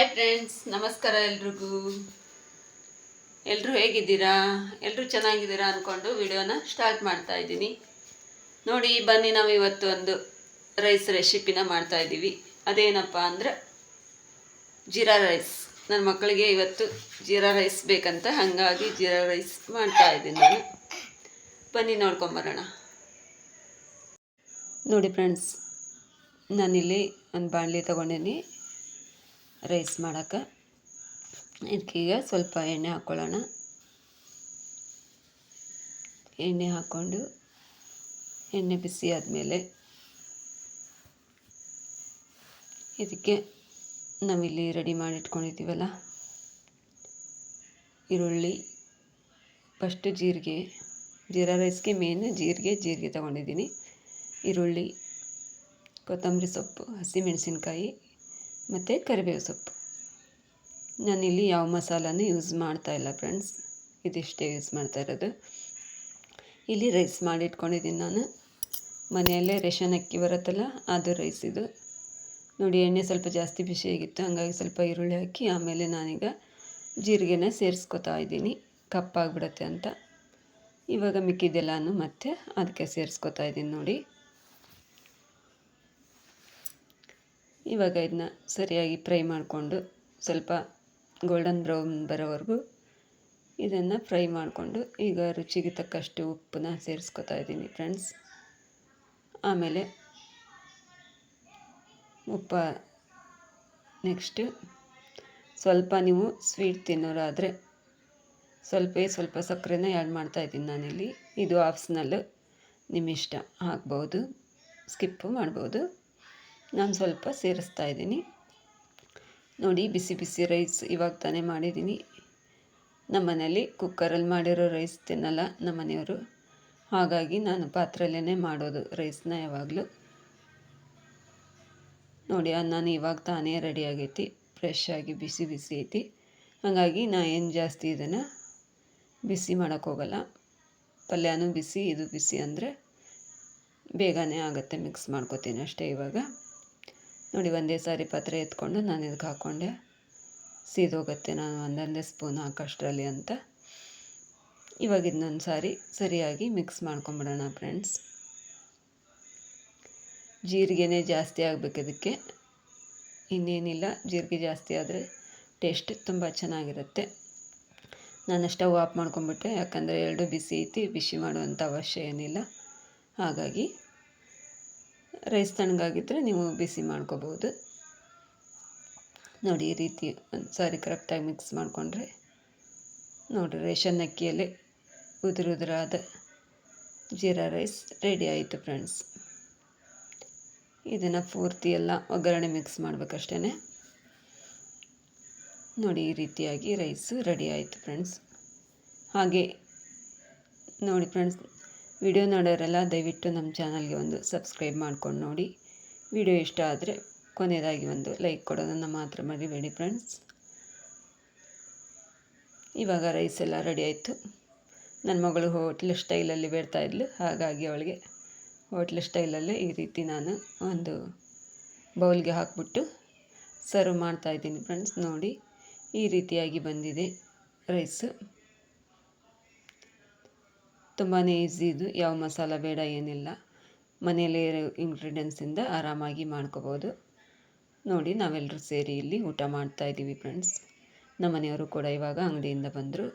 Hi friends ನಮಸ್ಕಾರ ಎಲ್ರಿಗೂ. ಎಲ್ಲರೂ ಹೇಗಿದ್ದೀರಾ? ಎಲ್ಲರೂ ಚೆನ್ನಾಗಿದ್ದೀರಾ ಅಂದ್ಕೊಂಡು ವಿಡಿಯೋನ ಸ್ಟಾರ್ಟ್ ಮಾಡ್ತಾ ಇದ್ದೀನಿ. ನೋಡಿ, ಬನ್ನಿ ನಾವು ಇವತ್ತು ಒಂದು ರೈಸ್ ರೆಸಿಪಿನ ಮಾಡ್ತಾ ಇದ್ದೀವಿ. ಅದೇನಪ್ಪ ಅಂದರೆ ಜೀರಾ ರೈಸ್ ನನ್ನ ಮಕ್ಕಳಿಗೆ ಇವತ್ತು ಜೀರಾ ರೈಸ್ ಬೇಕಂತ ಹಾಗಾಗಿ ಜೀರಾ ರೈಸ್ ಮಾಡ್ತಾ ಇದ್ದೀನಿ ನಾನು. ಬನ್ನಿ ನೋಡ್ಕೊಂಬರೋಣ ನೋಡಿ ಫ್ರೆಂಡ್ಸ್ ನಾನಿಲ್ಲಿ ಒಂದು ಬಾಣಲಿ ತೊಗೊಂಡೀನಿ. ರೈಸ್ ಮಾಡೋಕ್ಕೆ. ಇದಕ್ಕೀಗ ಸ್ವಲ್ಪ ಎಣ್ಣೆ ಹಾಕ್ಕೊಳ್ಳೋಣ ಎಣ್ಣೆ ಹಾಕ್ಕೊಂಡು ಎಣ್ಣೆ ಬಿಸಿ ಆದಮೇಲೆ ಇದಕ್ಕೆ ನಾವಿಲ್ಲಿ ರೆಡಿ ಮಾಡಿ ಇಟ್ಕೊಂಡಿದ್ದೀವಲ್ಲ, ಈರುಳ್ಳಿ, ಫಸ್ಟು ಜೀರಿಗೆ, ಜೀರಾ ರೈಸ್ಗೆ ಮೇನ್ ಜೀರಿಗೆ ಜೀರಿಗೆ ತೊಗೊಂಡಿದ್ದೀನಿ. ಈರುಳ್ಳಿ, ಕೊತ್ತಂಬರಿ ಸೊಪ್ಪು, ಹಸಿಮೆಣಸಿನ್ಕಾಯಿ ಮತ್ತು ಕರಿಬೇವು ಸೊಪ್ಪು. ನಾನಿಲ್ಲಿ ಯಾವ ಮಸಾಲನೂ ಯೂಸ್ ಮಾಡ್ತಾ ಇಲ್ಲ ಫ್ರೆಂಡ್ಸ್ ಇದಿಷ್ಟೇ ಯೂಸ್ ಮಾಡ್ತಾ ಇರೋದು. ಇಲ್ಲಿ ರೈಸ್ ಮಾಡಿಟ್ಕೊಂಡಿದ್ದೀನಿ ನಾನು. ಮನೆಯಲ್ಲೇ ರೇಷನ್ ಅಕ್ಕಿ ಬರುತ್ತಲ್ಲ, ಅದು ರೈಸ್ ಇದು. ನೋಡಿ, ಎಣ್ಣೆ ಸ್ವಲ್ಪ ಜಾಸ್ತಿ ಬಿಸಿಯಾಗಿತ್ತು ಹಾಗಾಗಿ ಸ್ವಲ್ಪ ಈರುಳ್ಳಿ ಹಾಕಿ, ಆಮೇಲೆ ನಾನೀಗ ಜೀರಿಗೆನ ಸೇರಿಸ್ಕೊತಾ ಇದ್ದೀನಿ. ಕಪ್ಪಾಗಿಬಿಡತ್ತೆ ಅಂತ. ಇವಾಗ ಮಿಕ್ಕಿದ್ದೆಲ್ಲಾನು ಮತ್ತೆ ಅದಕ್ಕೆ ಸೇರಿಸ್ಕೊತಾ ಇದ್ದೀನಿ ನೋಡಿ. ಇವಾಗ ಇದನ್ನ ಸರಿಯಾಗಿ ಫ್ರೈ ಮಾಡಿಕೊಂಡು ಸ್ವಲ್ಪ ಗೋಲ್ಡನ್ ಬ್ರೌನ್ ಬರೋವರೆಗೂ ಇದನ್ನು ಫ್ರೈ ಮಾಡಿಕೊಂಡು ಈಗ ರುಚಿಗೆ ತಕ್ಕಷ್ಟು ಉಪ್ಪನ್ನ ಸೇರಿಸ್ಕೊತಾ ಇದ್ದೀನಿ ಫ್ರೆಂಡ್ಸ್ ಆಮೇಲೆ ಉಪ್ಪ ನೆಕ್ಸ್ಟು ಸ್ವಲ್ಪ ನೀವು ಸ್ವೀಟ್ ತಿನ್ನೋರಾದರೆ ಸ್ವಲ್ಪ ಸ್ವಲ್ಪ ಸಕ್ಕರೆನ ಆ್ಯಡ್ ಮಾಡ್ತಾಯಿದ್ದೀನಿ ನಾನಿಲ್ಲಿ. ಇದು ಆಪ್ಷನಲ್ಲು ನಿಮ್ಮ ಇಷ್ಟ ಹಾಕ್ಬೋದು ಸ್ಕಿಪ್ಪು ಮಾಡ್ಬೋದು. ನಾನು ಸ್ವಲ್ಪ ಸೇರಿಸ್ತಾ ಇದ್ದೀನಿ. ನೋಡಿ, ಬಿಸಿ ಬಿಸಿ ರೈಸ್ ಇವಾಗ ತಾನೇ ಮಾಡಿದ್ದೀನಿ. ನಮ್ಮ ಮನೇಲಿ ಕುಕ್ಕರಲ್ಲಿ ಮಾಡಿರೋ ರೈಸ್ ತಿನ್ನಲ್ಲ ನಮ್ಮ ಮನೆಯವರು ಹಾಗಾಗಿ ನಾನು ಪಾತ್ರೆಯಲ್ಲೇ ಮಾಡೋದು ರೈಸ್ನ ಯಾವಾಗಲೂ. ನೋಡಿ, ಅನ್ನ ಇವಾಗ ತಾನೇ ರೆಡಿ ಆಗೈತಿ. ಫ್ರೆಶ್ ಆಗಿ ಬಿಸಿ ಬಿಸಿ ಐತಿ. ಹಾಗಾಗಿ ನಾ ಏನು ಜಾಸ್ತಿ ಇದನ್ನು ಬಿಸಿ ಮಾಡೋಕ್ಕೋಗಲ್ಲ ಪಲ್ಯನೂ ಬಿಸಿ, ಇದು ಬಿಸಿ ಅಂದರೆ ಬೇಗನೆ ಆಗುತ್ತೆ ಮಿಕ್ಸ್ ಮಾಡ್ಕೋತೀನಿ ಅಷ್ಟೇ ಇವಾಗ. ನೋಡಿ ಒಂದೇ ಸಾರಿ ಪಾತ್ರೆ ಎತ್ಕೊಂಡು ನಾನು ಇದಕ್ಕೆ ಹಾಕ್ಕೊಂಡೆ ಸೀದೋಗುತ್ತೆ, ನಾನು ಒಂದೊಂದೇ ಸ್ಪೂನ್ ಹಾಕೋಷ್ಟರಲ್ಲಿ ಅಂತ. ಇವಾಗ ಇನ್ನೊಂದು ಸಾರಿ ಸರಿಯಾಗಿ ಮಿಕ್ಸ್ ಮಾಡ್ಕೊಂಬಿಡೋಣ ಫ್ರೆಂಡ್ಸ್ ಜೀರಿಗೆನೇ ಜಾಸ್ತಿ ಆಗಬೇಕು ಇದಕ್ಕೆ ಇನ್ನೇನಿಲ್ಲ, ಜೀರಿಗೆ ಜಾಸ್ತಿ ಆದರೆ ಟೇಸ್ಟ್ ತುಂಬ ಚೆನ್ನಾಗಿರುತ್ತೆ. ನಾನು ಸ್ಟವ್ ಆಫ್ ಮಾಡ್ಕೊಂಬಿಟ್ಟೆ, ಯಾಕಂದರೆ ಎರಡು ಬಿಸಿ ಐತಿ, ಬಿಸಿ ಮಾಡುವಂಥ ಅವಶ್ಯ ಏನಿಲ್ಲ. ಹಾಗಾಗಿ ರೈಸ್ ತಣ್ಣಗಾಗಿದ್ದರೆ ನೀವು ಬಿಸಿ ಮಾಡ್ಕೋಬೋದು ನೋಡಿ, ಈ ರೀತಿ ಒಂದು ಸಾರಿ ಕರೆಕ್ಟಾಗಿ ಮಿಕ್ಸ್ ಮಾಡಿಕೊಂಡ್ರೆ ನೋಡಿ, ರೇಷನ್ ಅಕ್ಕಿಯಲ್ಲಿ ಉದುರು ಉದುರಾದ ಜೀರಾ ರೈಸ್ ರೆಡಿ ಆಯಿತು ಫ್ರೆಂಡ್ಸ್. ಇದನ್ನು ಪೂರ್ತಿ ಎಲ್ಲ ಒಗ್ಗರಣೆ ಮಿಕ್ಸ್ ಮಾಡಬೇಕಷ್ಟೇ ನೋಡಿ, ಈ ರೀತಿಯಾಗಿ ರೈಸು ರೆಡಿ ಆಯಿತು ಫ್ರೆಂಡ್ಸ್. ಹಾಗೆ ನೋಡಿ ಫ್ರೆಂಡ್ಸ್ ವಿಡಿಯೋ ನೋಡೋರೆಲ್ಲ ದಯವಿಟ್ಟು ನಮ್ಮ ಚಾನಲ್ಗೆ ಒಂದು ಸಬ್ಸ್ಕ್ರೈಬ್ ಮಾಡ್ಕೊಂಡು ನೋಡಿ. ವಿಡಿಯೋ ಇಷ್ಟ ಆದರೆ ಕೊನೆಯದಾಗಿ ಒಂದು ಲೈಕ್ ಕೊಡೋದನ್ನು ಮಾತ್ರ ಮರಿಬೇಡಿ ಫ್ರೆಂಡ್ಸ್. ಇವಾಗ ರೈಸ್ ಎಲ್ಲ ರೆಡಿ ಆಯಿತು. ನನ್ನ ಮಗಳು ಹೋಟ್ಲ್ ಸ್ಟೈಲಲ್ಲಿ ಇದ್ಲು. ಹಾಗಾಗಿ ಅವಳಿಗೆ ಹೋಟ್ಲ್ ಸ್ಟೈಲಲ್ಲೇ ಈ ರೀತಿ ನಾನು ಒಂದು ಬೌಲ್ಗೆ ಹಾಕ್ಬಿಟ್ಟು ಸರ್ವ್ ಮಾಡ್ತಾಯಿದ್ದೀನಿ ಫ್ರೆಂಡ್ಸ್. ನೋಡಿ, ಈ ರೀತಿಯಾಗಿ ಬಂದಿದೆ ರೈಸು. ತುಂಬಾ ಈಸಿ ಇದು. ಯಾವ ಮಸಾಲ ಬೇಡ ಏನಿಲ್ಲ. ಮನೆಯಲ್ಲೇ ಇಂಗ್ರೀಡಿಯೆಂಟ್ಸಿಂದ ಆರಾಮಾಗಿ ಮಾಡ್ಕೋಬೋದು. ನೋಡಿ ನಾವೆಲ್ಲರೂ ಸೇರಿ ಇಲ್ಲಿ ಊಟ ಮಾಡ್ತಾ ಇದ್ದೀವಿ ಫ್ರೆಂಡ್ಸ್ ನಮ್ಮ ಮನೆಯವರು ಕೂಡ ಇವಾಗ ಅಂಗಡಿಯಿಂದ ಬಂದರು.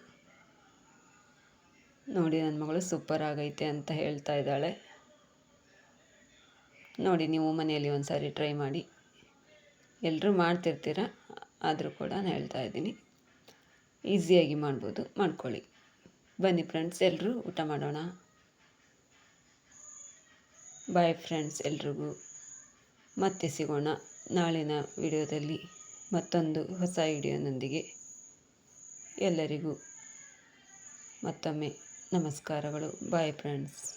ನೋಡಿ ನನ್ನ ಮಗಳು ಸೂಪರ್ ಆಗೈತೆ ಅಂತ ಹೇಳ್ತಾ ಇದ್ದಾಳೆ. ನೋಡಿ, ನೀವು ಮನೆಯಲ್ಲಿ ಒಂದು ಸಾರಿ ಟ್ರೈ ಮಾಡಿ. ಎಲ್ಲರೂ ಮಾಡ್ತಿರ್ತೀರ? ಆದರೂ ಕೂಡ ನಾನು ಹೇಳ್ತಾ ಇದ್ದೀನಿ. ಈಸಿಯಾಗಿ ಮಾಡ್ಬೋದು. ಮಾಡ್ಕೊಳ್ಳಿ. ಬನ್ನಿ ಫ್ರೆಂಡ್ಸ್ ಎಲ್ಲರೂ ಊಟ ಮಾಡೋಣ. ಬಾಯ್ ಫ್ರೆಂಡ್ಸ್ ಎಲ್ರಿಗೂ. ಮತ್ತೆ ಸಿಗೋಣ ನಾಳಿನ ವಿಡಿಯೋದಲ್ಲಿ ಮತ್ತೊಂದು ಹೊಸ ವಿಡಿಯೋನೊಂದಿಗೆ. ಎಲ್ಲರಿಗೂ ಮತ್ತೊಮ್ಮೆ ನಮಸ್ಕಾರಗಳು. Bye friends